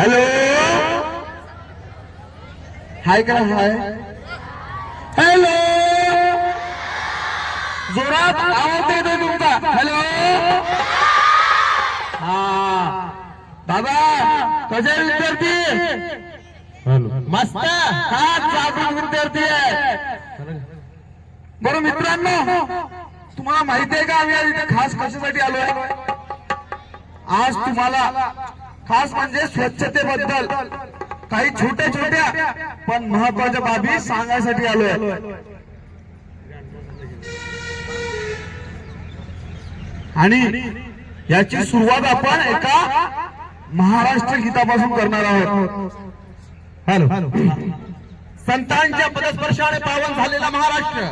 Hello? हाय करा हाय? Hello? जोरात आवाज येतोय तुमचा. हॅलो? हा. बाबा कसे आहे विद्यार्थी? मस्त. हा जागरूक विद्यार्थी आहे. बरं मित्रांनो तुम्हाला माहिती आहे का आम्ही आज इथे खास कशासाठी आलोय? आज तुम्हाला खास म्हणजे स्वच्छतेबद्दल. काही छोट्या छोट्या पण महत्त्वाच्या बाबी सांगायसाठी आलोय. आणि याची सुरुवात आपण एका महाराष्ट्र गीतापासून करणार आहोत. हॅलो. संतांच्या पदस्पर्शाने पावन झालेला महाराष्ट्र.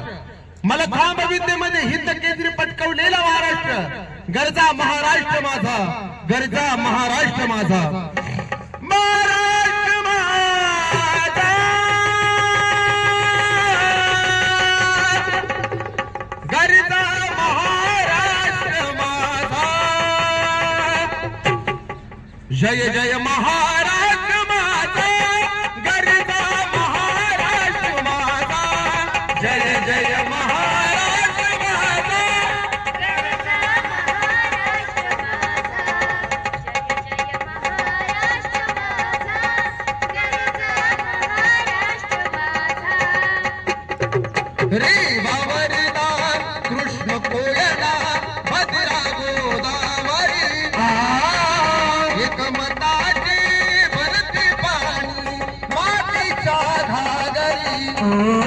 मलखांब विद्येमध्ये हिंद केंद्रीय पटकवलेला महाराष्ट्र. गरजा महाराष्ट्र माझा. गरजा महाराष्ट्र माझा. महाराष्ट्र माझा. गरजा महाराष्ट्र माझा. जय जय महा Mm-hmm.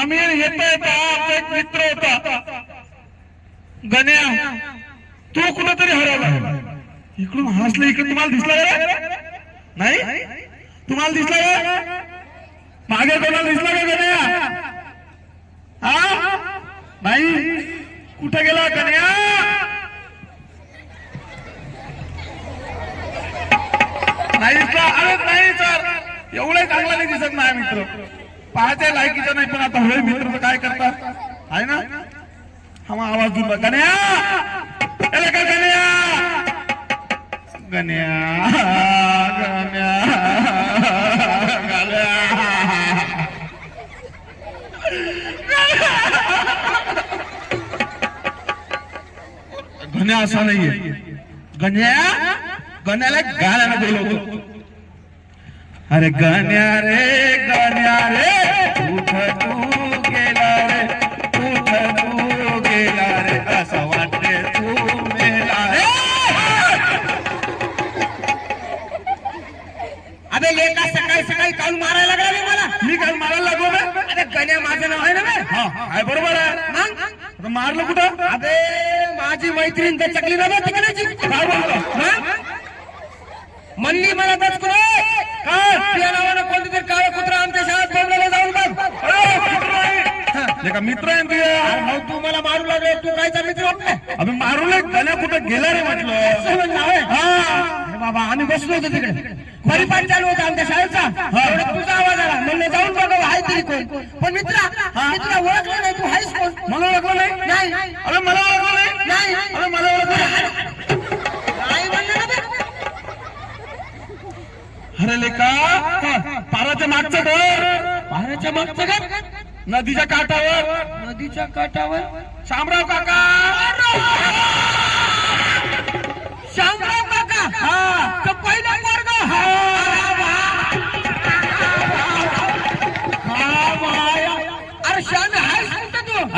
आमिर आम्ही येता येता आमचा एक मित्र होता. गण्या तू कुठेतरी हरवला इकडून हसलं इकडे तुम्हाला दिसला नाही? तुम्हाला दिसला असा नाहीये. गण्या गण्याला गाण्याला बोलवतो अरे गण्या रे गण्या रे कुठ तू गेला रे कुठ तू गेला रे असं वाटते तू मेला रे. अबे लेका सकाळी सकाळी काल मारायला लागला मला. मी काय मारायला लागलो बे? अरे गण्या माझं नाव आहे ना बे हा बरोबर आहे. मग? मारलं कुठं? अबे माझी मैत्रीण त्या चकली ना बे तिकडेची. काय बोलतो मग? म्हणली मला काय? तुझ्या नावानं कोणतं तरी काळं कुत्रा आमच्या शाळेत बोबडाला जाऊन बघ. मित्र आहे. ले का मित्र आहे ना तुझ्या? तू मला मारू लागले तू कायचा मित्र आपला अबे मारूले? गण्या कुठं गेला रे म्हटलं? नाव आहे हा. अरे बाबा आम्ही बसलो होतो तिकडे. परिपाठ चालू होता आमच्या शाळेचा. तेवढ्यात तुझा आवाज आला. म्हणलं जाऊन बघा हाय तरी कोण? पण मित्रा ओळखलं नाही तू हायस कोण? मला ओळखलं नाही? नाही. अरे मला ओळखलं नाही? नाही. अरे मला ओळखलं नाही. नाही म्हणलं ना बे. अरे लेका. पाराच्या मागचं घर. पाण्याच्या मागचं घर? नदीच्या काठावर. नदीच्या काठावर? शामराव काका. शामराव काका? हा. तो पहिला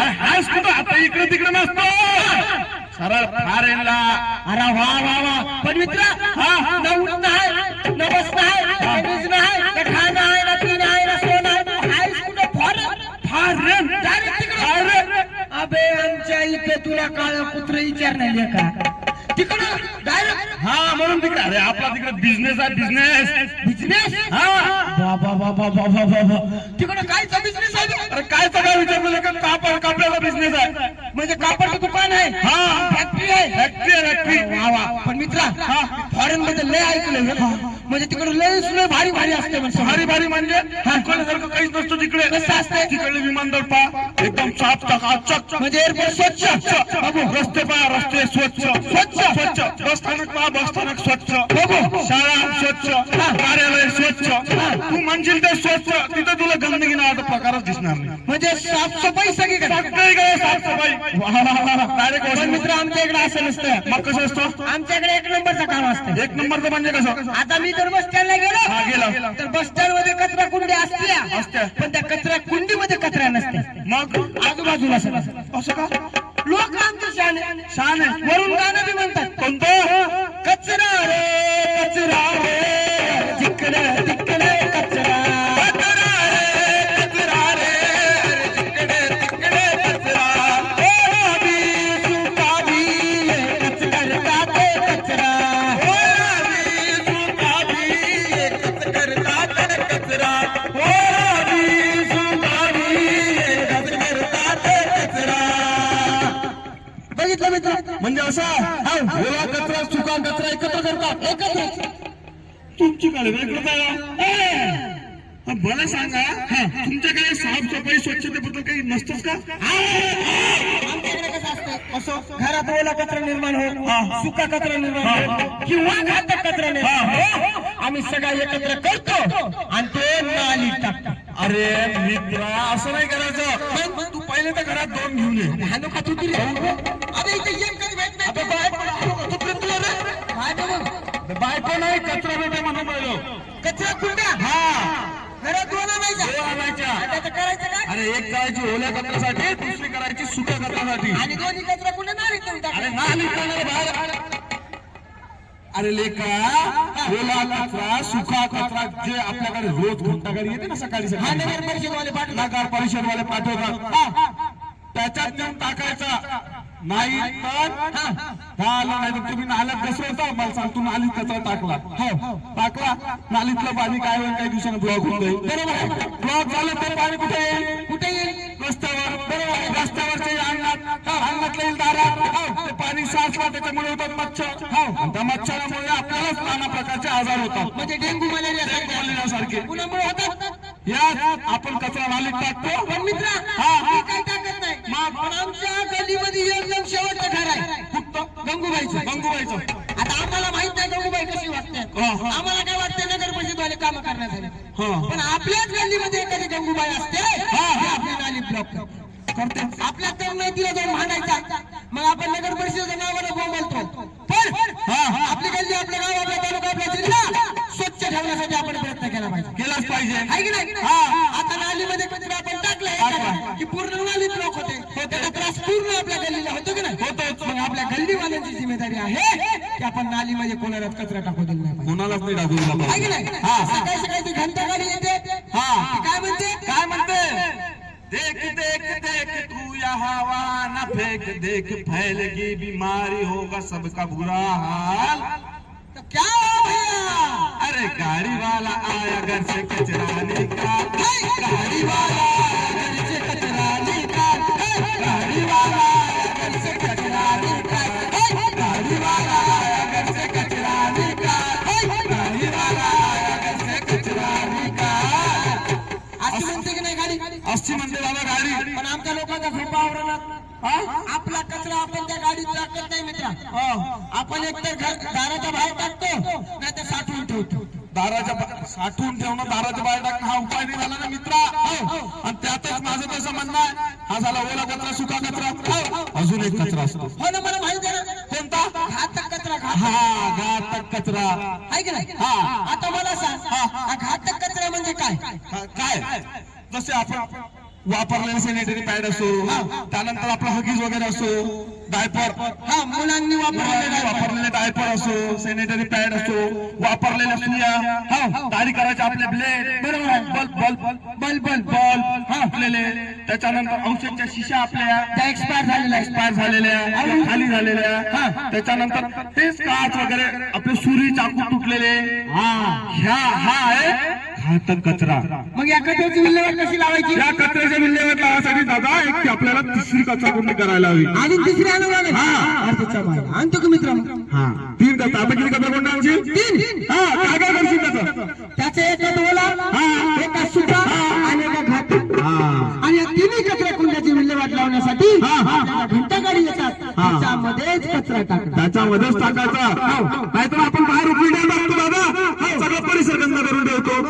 कुठं कुठं? आता इकडे तिकडे नसतो. सरळ फारेनला अरे वा वा वा. पण मित्र हा. न उठणं आहे न बसणं आहे न निजणं आहे न खाणं आहे न पिणं आहे न सोनं आहे हायस कुठं फॉरेन अबे आमच्या इथे तुला काळ कुत्र विचारणार का? तिकडं डायरेक्ट हा म्हणून तिकडे. अरे आपला तिकडे बिझनेस आहे बिझनेस बिझनेस हा. बाबा बाबा बाबा बाबा. तिकडं कायचा बिझनेस आहे? अरे काय सगळं विचारलं का कापड कापड्याचा बिझनेस आहे. म्हणजे कापडचं दुकान आहे. हा. वा वा पण मित्रा फॉरेन मध्ये लय ऐकलं? म्हणजे तिकडे लय लय भारी भारी असते म्हणजे भारी भारी म्हणजे? काहीच नसतं तिकडे. कसं असतंय? तिकडले विमानतळ एकदम साफ चकाचक म्हणजे एअरपोर्ट स्वच्छ. बाबू रस्ते पहा रस्ते स्वच्छ. स्वच्छ. स्वच्छ. बस स्थानक बस स्थानक स्वच्छ. बाबू. शाळा स्वच्छ. कार्यालय स्वच्छ. तू म्हणशील ते स्वच्छ. तिथं तुला गंदगी नावाचा प्रकारच दिसणार नाही. म्हणजे साफसफाई सगळी सगळे काय साफसफाई डायरेक्ट पण मित्र आमच्या इकडे असं नसतं. मग कसं असतं? आमच्याकडे एक नंबरचं काम असतं. एक नंबरचं म्हणजे कसं? आता मी जर बस स्टँडला हा, गेलो. गेला. तर बस स्टँडमध्ये कचरा कुंडी असते असते. पण त्या कचरा कुंडीमध्ये कचरा नसते. मग? आजूबाजूला असं का? लोक आमचे शाने छान आहे. वरून गाणं बी म्हणतात. बघितलं मित्र. म्हणजे असा ओला कचरा सुका कचरा एकत्र करतात. एकत्र. तुमची काय हा, मला सांगा हा, तुमच्याकडे साफसफाई स्वच्छतेबद्दल काही नसतंच का? असं? घरात ओला कचरा निर्माण हो. सुका कचरा निर्माण हा. किंवा घातक कचरा निर्माण आम्ही सगळा एकत्र करतो आणि ते नालीत टाकतो. अरे मित्रा असं नाही करायचं. मग तू पहिले तर घरात दोन घेऊन ये. हा नको तू तरी अबे इथे एक कधी भेट नाही अबे बाय- तू प्रेमला रे? काय बघू बायको नाही कचरा बेटे म्हणून पाहिलं कचरा कुंड्या हा. घरात दोन आणायचा दोन आणायच्या. त्याचं करायचं काय अरे अरे एक करायची ओल्या कचऱ्यासाठी दुसरी करायची सुक्या कचऱ्यासाठी. आणि दोन्ही कचरा कुठे नाही अरे बाहेर. अरे लेका ओला कचरा सुका कचरा जे आपल्याकडे रोज घंटागाडी येते ना सकाळी हा सकाळी. नगर परिषदवाले नगर परिषदवाले पाठवतात. हा. त्याच्यात नेऊन टाकायचा. नाही तर हा. आलं नाही तर तुम्ही नाल्यात घसरता मला सांग तू नालीत कचरा टाकला. हो. टाकला. नालीतलं पाणी काय होईल काही दिवसानं ब्लॉक होत बरोबर ब्लॉक झालं तर पाणी कुठे येईल? कुठे येईल? रस्त्यावर. बरोबर रस्त्यावरच्या येईल अंगणात हा, अंगणातलं येईल दारात हो, ते पाणी साचला त्याच्यामुळे होतात मच्छर. हो. त्या मच्छरामुळे आपल्यालाच नाना प्रकारचे आजार होतात. म्हणजे डेंग्यू मलेरिया डेंग्यू सारखे. कुणामुळे होतात. आपण कचरा नालीत टाकतो. पण मित्रा हा. काय टाकत नाही. मग? आमच्या गल्लीमध्ये एकदम शेवटचं घर आहे. फक्त गंगूबाईचं गंगूबाईचं. आता आम्हाला माहीत नाही गंगूबाई कशी वाटते. आम्हाला काय वाटते नगर परिषदवाले काम करण्यासाठी. पण आपल्याच गल्लीमध्ये एखादी गंगूबाई असते हा. आपली नाली ब्लॉक करते. आपल्या नाही तिला जाऊन मग आपण नगर परिषदेच्या बोंबलतो पण. आपली गल्ली आपलं गाव आपला तालुका आपला जिल्हा स्वच्छ ठेवण्यासाठी आपण प्रयत्न केला पाहिजे केलाच पाहिजे आहे की नाही. आता नालीमध्ये कचरा आपण टाकलाय. की पूर्ण नाली ब्लॉक होते त्याचा त्रास पूर्ण आपल्या गल्लीला होतो की नाही होतोच. मग आपल्या गल्लीवाल्यांची जिम्मेदारी आहे की आपण नालीमध्ये कोणालाच कचरा टाकू दिला नाही. कोणालाच नाही टाकू दिला. सकाळी सकाळी घंटा गाडी येते हा. ती काय म्हणते काय म्हणते देख देख देख तू या हवा न फेंक देख फैलेगी बीमारी होगा सबका बुरा हाल। तो क्या भैया? अरे गाड़ी वाला आया घर से कचरा निकाल गाड़ी वाला घर से कचरा निकाल गाड़ी वाला घर से कचरा निकाल गाड़ी वाला घर से कचरा निकाल गाड़ी वाला घर से कचरा निकाल अशी म्हणते की नाही गाडी? अशी म्हणते बाबा गाडी। पण आमच्या लोकांचा झोपा आवरणार. आपला कचरा आपण त्या गाडीत टाकत नाही मित्रा. आपण एकतर दाराच्या बाहेर टाकतो नाही तर साठवून ठेवतो. दाराच्या साठवून ठेवणं दाराच्या बाहेर टाकणं हा उपाय नाही झाला ना मित्रा. आणि त्यातच माझं तसं म्हणणं आहे हा झाला ओला कचरा सुका कचरा. अजून एक कचरा असतो. हो ना मला माहिती आहे कोणता? घातक कचरा हा घातक कचरा. आहे की नाही? हा. आता मला सांग हा घातक कचरा म्हणजे काय? हा, काय? जसे आपण वापरलेले सॅनिटरी पॅड असो त्यानंतर आपला हगीज वगैरे असो डायपर हा मुलांनी वापरलेले वापरलेले डायपर असो सॅनिटरी पॅड असो वापरलेल्या सुया हा दाढी करायचे आपले ब्लेड बरोबर आहे. Bulb bulb bulb bulb bulb. हा आपलेले त्याच्यानंतर औषधच्या शिशा आपल्या. त्या एक्सपायर झालेल्या एक्सपायर झालेल्या. खाली झालेल्या. हा त्याच्यानंतर तेच काच वगैरे. आपले सुरी चाकू तुटलेले. हा ह्या हा आहे. घातक कचरा. मग या कचऱ्याची विल्हेवाट कशी लावायची? या कचऱ्याच्या विल्हेवाट लावासाठी दादा एक ती आपल्याला तिसरी कचरा कुंडी करायला हवी. अजून तिसरी हा. आणतो का मित्र हा. तीन कचरा. आता किती कचरा कुंडी आमची? तीन. हा काय काय करशील त्याचं. त्याचे एका ओला हा. एका सुका आणि एका हा आणि या तिन्ही कचरा कुंड्याची विल्हेवाट लावण्यासाठी हा, हा. घंटा गाडी येतात. हा. त्याच्यामध्येच कचरा टाकतात त्याच्यामध्येच टाकायचा. नाहीतर आपण बाहेर उपयोगी टाकतो दादा. सगळा परिसर गंदा करून ठेवतो.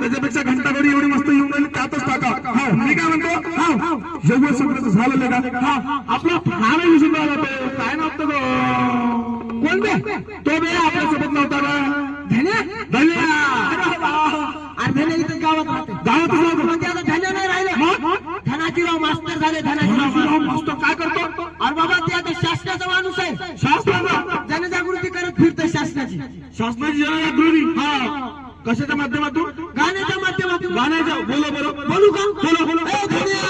त्याच्यापेक्षा घंटा एवढी मस्त येऊन राहिली त्यातच टाका. मी काय म्हणतो? जेवढं सगळं झालं का? आपला फार सुद्धा आला तो. काय नव्हतं तो कोण तो बे आपल्यासोबत नव्हता का धन्या धन्या अरे धन्या इथं गावात राहते गावात आला तो. म्हणजे आता धन्या नाही राहिलं धनाजीराव मास्तर झाले मास्तर मास्तर काय करतो? अरे बाबा ते आता शासनाचा माणूस आहे. शासनाचा? जनजागृती करत फिरतो शासनाची. शासनाची जनजागृती? हा. कशाच्या माध्यमातून? गाण्याच्या माध्यमातून. गाण्याच्या? बोला बरं बोलू का? बोला बोला. धन्या!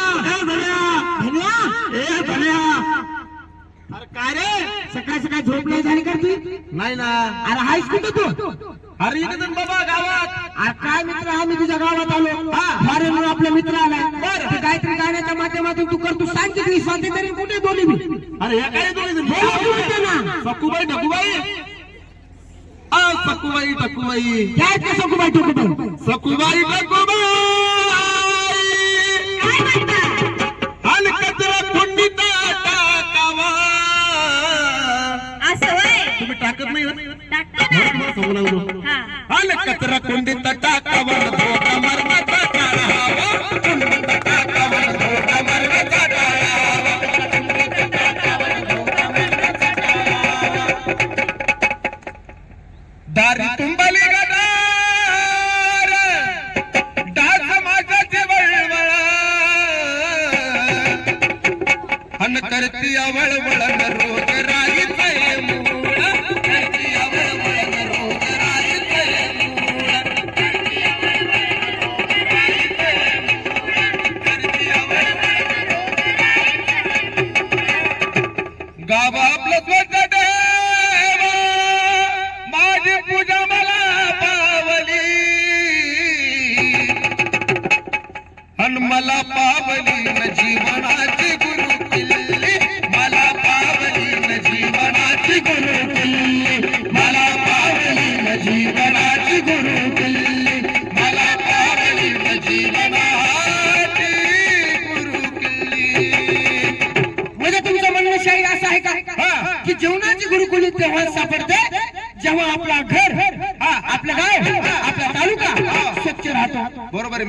धन्या! अरे काय रे? सकाळी सकाळी झोप नाही झाली का तुझी नाही ना. अरे हायस कुठं तू? अरे जाऊन बाबा गावात. काय मित्र हा मी तुझ्या गावात आलो. फार म्हणून आपला मित्र आलाय बरं. काहीतरी गाण्याच्या माध्यमातून तू करतो सांग की तुझी स्वाती तरी कुठे बोली मी? अरे हे काय दोन्ही जण? बोला तू म्हणते ना सकुबाई ढकुबाई. सकुबाई ढकुबाई. काय ते सखूबाई टोकूबाई सकुबाई ढकुबाई.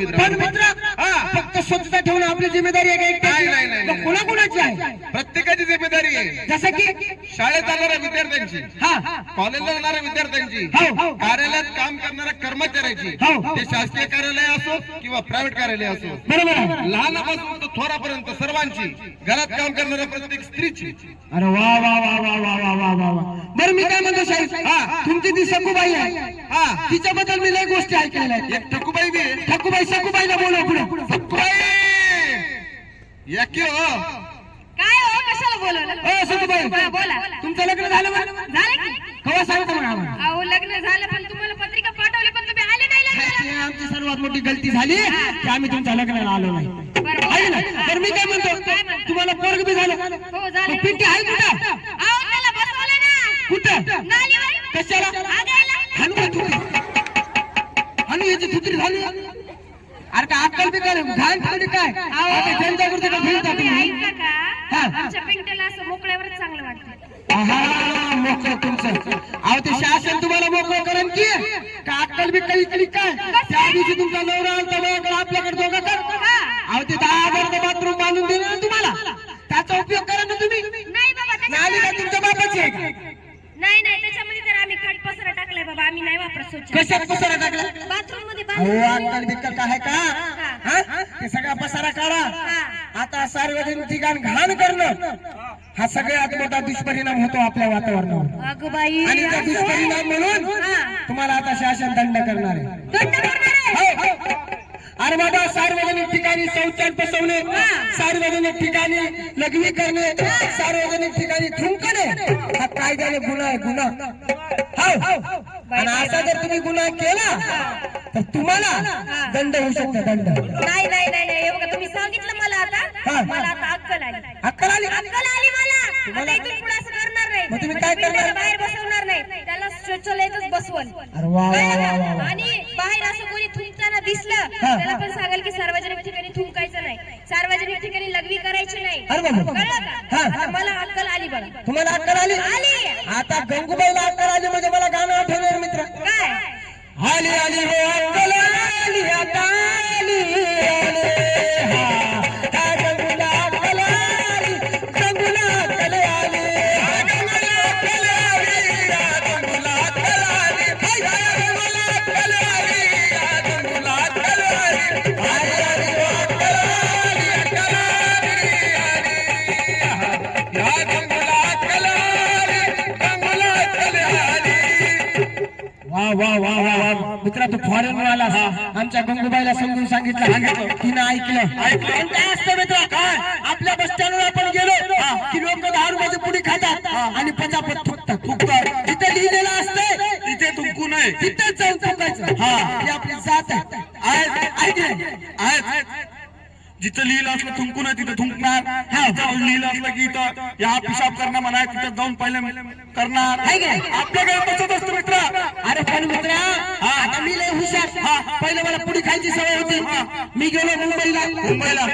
पण मित्र फक्त स्वच्छता ठेवणं आपली जिम्मेदारी आहे का एकट्याची? कोणाकोणाची आहे? प्रत्येकाची जिम्मेदारी आहे. जसं की? शाळेत जाणाऱ्या विद्यार्थ्यांची. हा. कॉलेजला जाणाऱ्या विद्यार्थ्यांची. हो, हो. कार्यालयात काम करणाऱ्या कर्मचाऱ्याची. हो. ते शासकीय कार्यालय असो किंवा प्रायव्हेट कार्यालय असो. बरोबर लहानापासून तर थोरापर्यंत सर्वांची घरात काम करणाऱ्या प्रत्येक स्त्रीची. अरे वा वा वा वा वा वा वा वा वा. बरं मी काय म्हणतो शाहीर हा. तुमची ती सखूबाई आहे हा तिच्याबद्दल मी लय गोष्टी ऐकलेल्या आहेत. एक ठकूबाई बी आहे. ठकूबाई सखूबाईला बोलव पुढे. बाई! या की हो. काय हो कशाला बोलवलं? हो सखूबाई हा, बोला. तुमचं लग्न झालं बरं? झालं की? कवा सांगतो आम्हाला? अहो लग्न झालं पण तुम्हाला पत्रिका पाठवली पण तुम्ही आमची सर्वात मोठी गलती झाली की आम्ही तुमच्या लग्नाला आलो नाही. आहे ना. तर मी काय म्हणतो? तुम्हाला पोरग बी झालं. हो मग पिंटी आहे कुठं? कुठं? कशाला? हाणू का थुत्री हाणू याची थुत्री झाली. अरे का अक्कल बी काय? घाण काय? त्यांच्यावरती का फिरता तुम्ही. हा. चांगलं वाटतं. मोकळं तुमचं. अहो ते शासन तुम्हाला मोकळं करेन की का अक्कल बी कळी कळी काय त्या दिवशी तुमचा नवरा आलता माझ्याकडे आपल्याकडे दोघं कर. अहो ते दहा हजारचं बाथरूम बांधून दिलं ना तुम्हाला. त्याचा उपयोग करा ना तुम्ही. नाही बाबा नाली का त्याच्यात तुमच्या बापाची आहे का? नाही नाही त्याच्यामध्ये तर आम्ही खट पसरा टाकलाय बाबा आम्ही नाही वापरत स्वच्छ. कशात पसारा टाकला बाथरूममध्ये अहो अक्कल बिक्कल काय का हा? ते सगळा पसारा काढा. आता सार्वजनिक ठिकाण घाण करणं. हा सगळ्यात मोठा दुष्परिणाम होतो आपल्या वातावरणावर. अगं बाई. आणि त्या दुष्परिणाम म्हणून. तुम्हाला आता शासन दंड करणार आहे. दंड करणार. बाबा सार्वजनिक ठिकाणी शौचालय बसवणे सार्वजनिक ठिकाणी लग्नी करणे सार्वजनिक ठिकाणी थुंकणे हा कायद्याने गुन्हा आहे गुन्हा. हो. आणि असा जर तुम्ही गुन्हा केला तर तुम्हाला दंड होऊ शकतो दंड. नाही नाही नाही नाही. हे बघा तुम्ही सांगितलं मला हा. आता मला आता अक्कल आली. अक्कल आली? अक्कल आली मला. तुम्हाला- आता इथून पुढे असं करणार नाही. मग तुम्ही म्हणजे काय करणार? बाहेर बसवणार नाही. त्याला शौचालयातच बसवल अरे वा वा वा वा वा. आणि बाहेर असं कोणी थुंकताना दिसलं हा. त्याला पण सांगाल की सार्वजनिक ठिकाणी थुंकायचं नाही सार्वजनिक ठिकाणी लघवी करायची नाही. कळलं हा, हा. मला अक्कल आली बघा तुम्हाला अक्कल आली आली. आता गंगूबाईला अक्कल आली म्हणजे मला गाणं आठवणार मित्र काय आली आली हो अक्कल आली आता वा वा वा वा. मित्रा तू फॉरेन हा. आमच्या गंगूबाईला समजून सांगितलं तिनं ऐकलं. ऐकलं. काय असतं मित्र? काय? आपल्या बस स्टँडवर आपण गेलो. की लोक दहा रुपयाची पुडी खातात आणि पचापत थुकतात थुकतात तिथे लिहिलेलं असतंय तिथे थुंकू नये तिथेच जाऊन थुकायचं हा. ही आपली जात आहे. ऐकलं जिथं लिहिलं असलं थुंकू नये तिथं थुंकणार. जिथं लिहिलं असलं की इथं या पिशाब करणं म्हणा तिथं जाऊन पहिले करणार. आपल्याकडे तसंच असतं मित्र. अरे पण मित्र आता मी लय हुशार. पहिले मला पुढे खायची सवय होती. मी गेलो मुंबईला. मुंबईला.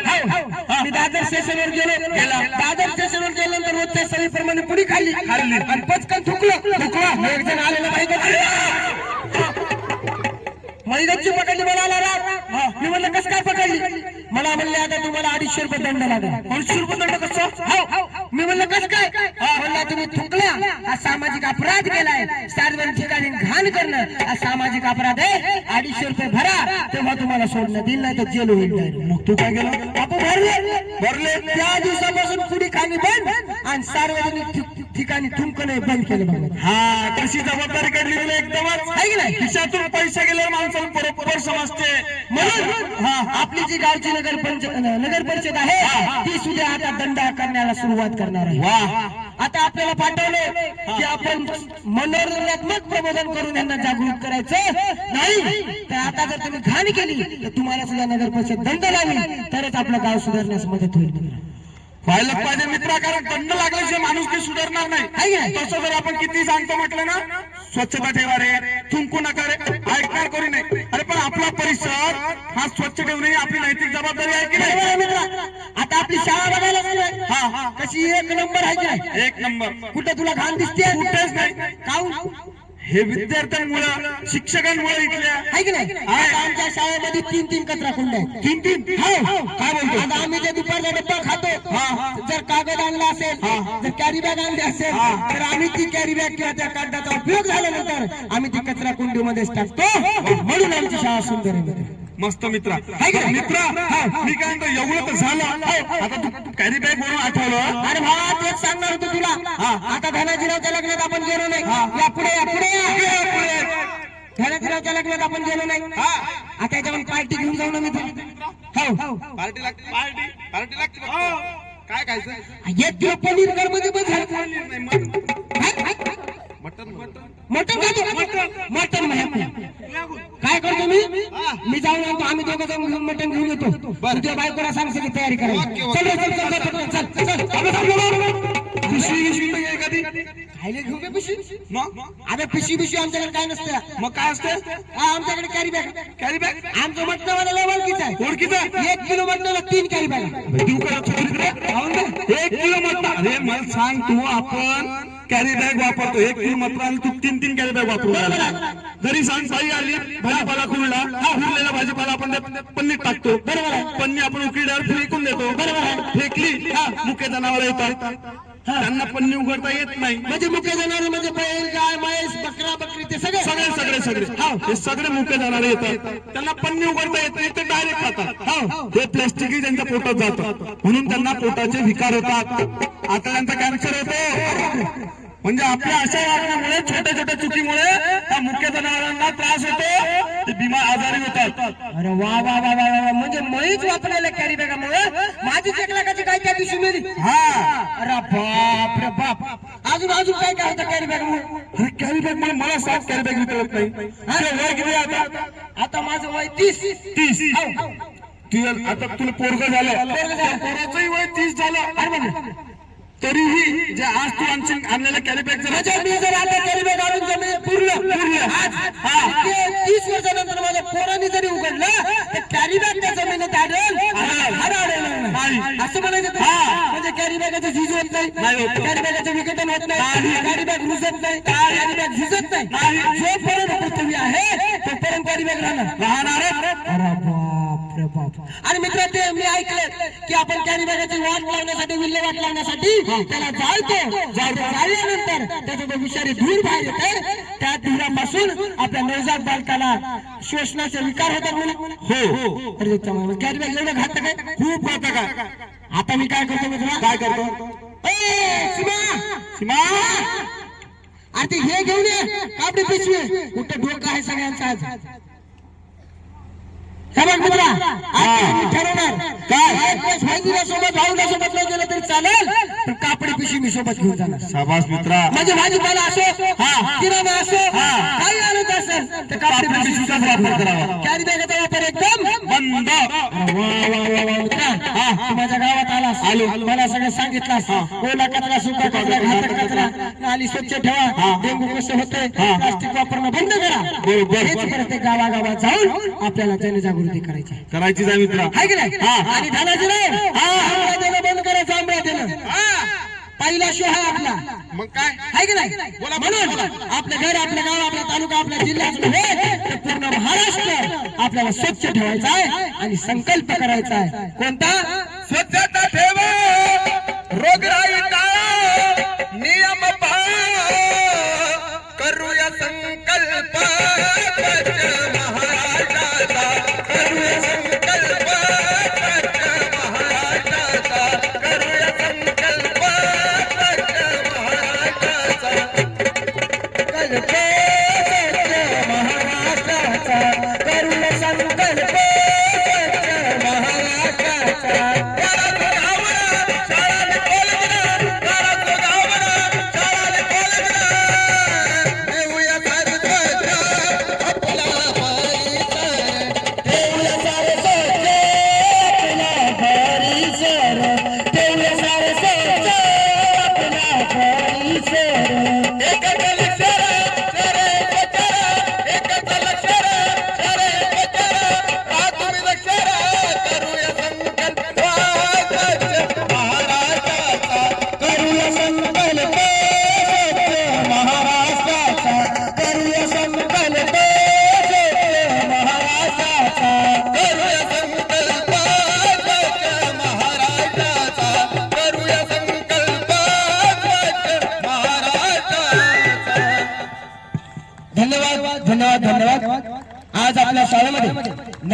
मी दादर स्टेशनवर गेलो. गेला. दादर स्टेशनवर गेल्यानंतर रोजच्या सवयीप्रमाणे पुढी खाल्ली. खाल्ली. आणि पचकन थुकलो. थुकलो. एक जण आलेला माहिती मैदानची पकडली मला आला मी म्हणलं कसं काय पकडली? मला म्हणले आता तुम्हाला अडीचशे रुपये दंड लागला. अडीचशे रुपये दंड कसं? हो. मी म्हणलं कसं काय? म्हणला तुम्ही थुकला. हा सामाजिक अपराध केलाय. सार्वजनिक ठिकाणी घाण करणं. हा सामाजिक अपराध आहे. अडीचशे रुपये भरा. तेव्हा तुम्हाला सोडणं दिल नाही तर जेल होईल मग तू काय गेलो बापू भरले. भरले. त्या दिवसापासून पुढे खाणी बंद. आणि सार्वजनिक ठिकाणी थुंकणे बंद केलं बघा हा कशी जबाबदारी काढली तुला एकदमच. आहे की नाही? खिशातून पैसे गेल्यावर माणसाला बरोबर समजते. म्हणून आपली जी गावची नगर पंच नगर परिषद आहे ती सुद्धा आता दंड करण्याला सुरुवात करणार आहे. वा. आता आपल्याला पाठवले की आपण मनोरंजनात्मक प्रबोधन करून यांना जागृत करायचं. नाही तर आता जर तुम्ही घाण केली तर तुम्हाला सुद्धा नगर परिषद दंड लावी तरच आपलं गाव सुधारण्यास मदत होईल. व्हायला पाहिजे मित्रा कारण दंड लागल्याशिवाय ते सुधारणार नाही? तसं जर आपण किती सांगतो म्हटलं ना स्वच्छता ठेवा रे. थुंकू नका रे. ऐकणार कोणी नाही. अरे पण आपला परिसर हा स्वच्छ ठेवणे आपली नैतिक जबाबदारी आहे की नाही? मित्र. आता आपली शाळा बघायला. हा हा. कशी एक नंबर आहे की नाही? एक नंबर. कुठे तुला घाण दिसते कुठेच नाही. काहून हे विद्यार्थ्यांमुळे शिक्षकांमुळे इथल्या आहे की नाही? आता आमच्या शाळेमध्ये तीन तीन कचरा कुंड आहेत. तीन तीन हो. काय बोलतो आता आम्ही जे दुपारचा डब्बा खातो जर कागद आणला असेल जर कॅरी बॅग आणली असेल तर आम्ही ती कॅरी बॅग किंवा त्या कागदाचा उपयोग झाल्यानंतर आम्ही ती कचरा कुंडीमध्येच टाकतो. म्हणून आमची शाळा सुंदर आहे. मस्त मित्र? मित्र. मी काय म्हणतो एवढं तर झालं. आता तू कॅरी बॅग म्हणून आठवलं अरे भावा तेच सांगणार होतो तुला. आता धनाजीरावच्या लग्नात आपण गेलो नाही. या पुढे या पुढे. या धनाजीरावच्या लग्नात आपण गेलो नाही. आता याच्यावर पार्टी घेऊन जाऊ ना मित्र. हो. पार्टी लागते. पार्टी? पार्टी लागते फक्त. काय खायचं? एक किलो पनीर घरमध्ये पण झालं. Mutton mutton. मटन मटन काय करतो मी? मी जाऊन आणतो आम्ही दोघं जाऊन मटन घेऊन येतो. तुझ्या बायकोला सांग सगळी तयारी करायची. ओके, चल रे, चल चल चल चल चल चल अबे, चल, चल, चल. पिशवी पिशवी नाही आहे कधी खायला घेऊ का पिशवी? मग अबे पिशवी पिशवी आमच्याकडे काय नसतं. मग काय असते? हा आमच्याकडे कॅरी बॅग कॅरी बॅग आमचं मटणावाला लय ओळखीचं आहे. ओळखीचं एक किलो मटणाला तीन कॅरी बॅग देऊ का? चोरीकडे? एक किलो मटण. अरे मला सांग तू आपण कॅरी बॅग वापरतो. एक मटण आणि तू तीन तीन कॅरी बॅग वापरू राहिला. जरी सांग बाई आली भाजीपाला खुरला खुरलेला भाजीपाला आपण पन्नीत टाकतो. बरोबर आहे. पन्नी आपण उकिड्यावर फेकून देतो. बरोबर आहे. फेकली हा मुख्य जनावर येतात. त्यांना पन्नी उघडता येत नाही. म्हणजे मुख्य जनावर म्हणजे बैल गाय म्हैस बकरा बकरी ते सगळे. सगळे सगळे सगळे. हा हे सगळे मुख्य जाणारे येतात. त्यांना पन्नी उघडता येत नाही ते डायरेक्ट खातात. हा हे प्लॅस्टिकही त्यांच्या पोटात जातं. म्हणून त्यांना पोटाचे विकार होतात. आता त्यांचा कॅन्सर होतो. म्हणजे आपल्या अशा वागण्यामुळे छोट्या छोट्या चुकीमुळे त्या मुख्य जनावरांना त्रास होतो ते बिमार आजारी होतात. अरे वा वा वा वा वा म्हणजे मैच वापरायला कॅरी बॅगामुळे माझी एक लाखाची काय त्या दिवशी मिळली. हा. अरे बाप रे बाप. अजून अजून काय काय होतं कॅरी बॅग अरे कॅरी बॅग मला मला सात कॅरी बॅग विकत नाही. तुझं वय किती आता? आता माझं वय तीस. तीस. तुझं आता तुला पोरग झालं. पोराचंही वय तीस झालं. अरे तरीही जे आज तू आणशील आणलेलं कॅरी बॅग जर मी जर आता कॅरी बॅग आणून जर मी पुरलं आज तीस वर्षानंतर माझ्या पोरांनी जरी उघडलं तर कॅरी बॅग त्या जमिनीत. नाही. असं म्हणायचं? हा. म्हणजे कॅरी बॅगाचं झीज होत नाही नाही होत. कॅरी बॅगाचं विघटन होत नाही नाही. कॅरी बॅग रुजत नाही कॅरी बॅग झिजत नाही. जोपर्यंत पृथ्वी आहे तोपर्यंत कॅरी बॅग राहणार राहणारच अरे बाप रे बाप आणि मित्र ते मी ऐकले की आपण कॅरी बॅगाची वाट लावण्यासाठी विल्हेवाट लावण्यासाठी त्याला जाळतो. जाळल्यानंतर त्याचा जो विषारी धूर बाहेर येते त्या धुरापासून आपल्या नवजात बालकाला श्वसनाचे विकार होतात म्हणून. हो. अरे कॅरी बॅग एवढं घातक आहे. खूप घातक आहे. आता मी काय करतो मित्र? काय करतो? सीमा! सीमा! अरे ते हे घेऊन ये. कापडी पिशवी कुठं डोकं आहे सगळ्यांचं आज? हे बघ मित्रा ठरवणार काय? सोबत भाऊंच्या नाही गेलं तरी चालेल. पण कापडी पिशवी मी सोबत घेऊन जाणार. शाबास मित्रा. म्हणजे भाजीपाला असो हा. किराणा असो हा. काही आणत असेल तर कापडी पिशवीचाच वापर करावा. कॅरी बॅगेचा वापर एकदम माझ्या गावात आलास आलो. मला सगळं सांगितलास ओला कचरा सुका कचरा घातक कचरा नाली स्वच्छ ठेवा. डेंगू कसं होतंय? प्लास्टिक वापरणं बंद करा. बरोबर. प्रत्येक गावागावात जाऊन आपल्याला जनजागृती करायची आहे. करायचीच आहे मित्रा. आहे की नाही? हा. आणि धनाजी नाही बंद करायचं आंबळा देणं पहिला शो आहे आपला. मग काय? आहे की नाही? म्हणून आपलं घर आपलं गाव आपला तालुका आपल्या नव्हे तर पूर्ण महाराष्ट्र आपल्याला स्वच्छ ठेवायचा आहे आणि संकल्प करायचा आहे. कोणता? स्वच्छता ठेवा. रोगराई टाळा. नियम पाळा. करूया संकल्प.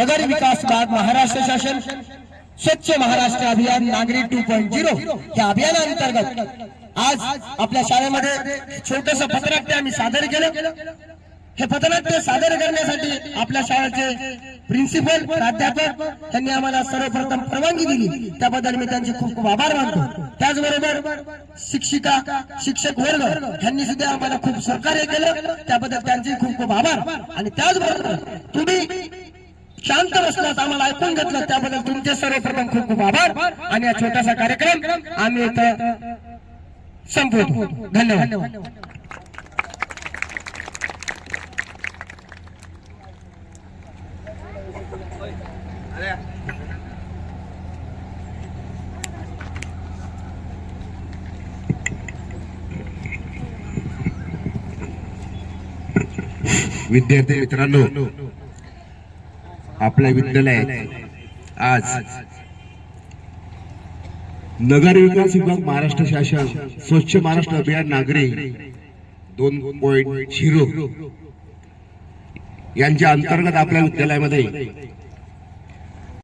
नगर विकास विभाग महाराष्ट्र शासन स्वच्छ महाराष्ट्र अभियान नागरी टू पॉईंट झिरो या अभियानाअंतर्गत आज आपल्या शाळेमध्ये छोटस पथनाट्य आम्ही सादर केलं. हे पथनाट्य सादर करण्यासाठी आपल्या शाळेचे प्रिन्सिपल प्राध्यापक त्यांनी आम्हाला सर्वप्रथम परवानगी दिली. त्याबद्दल मी त्यांचे खूप खूप आभार मानतो. त्याचबरोबर शिक्षिका शिक्षक वर्ग यांनी सुद्धा आम्हाला खूप सहकार्य केलं. त्याबद्दल त्यांचे खूप खूप आभार. आणि त्याचबरोबर तुम्ही शांत बसण्यात आम्हाला ऐकून घेतलं त्याबद्दल तुमचे सर्वप्रथम खूप खूप आभार. आणि हा छोटासा कार्यक्रम आम्ही इथं संपवतो. धन्यवाद. विद्यार्थी मित्रांनो आपल्या विद्यालयात. आज नगर विकास विभाग महाराष्ट्र शासन स्वच्छ महाराष्ट्र अभियान नागरी दोन पॉइंट झिरो यांच्या अंतर्गत आपल्या विद्यालयामध्ये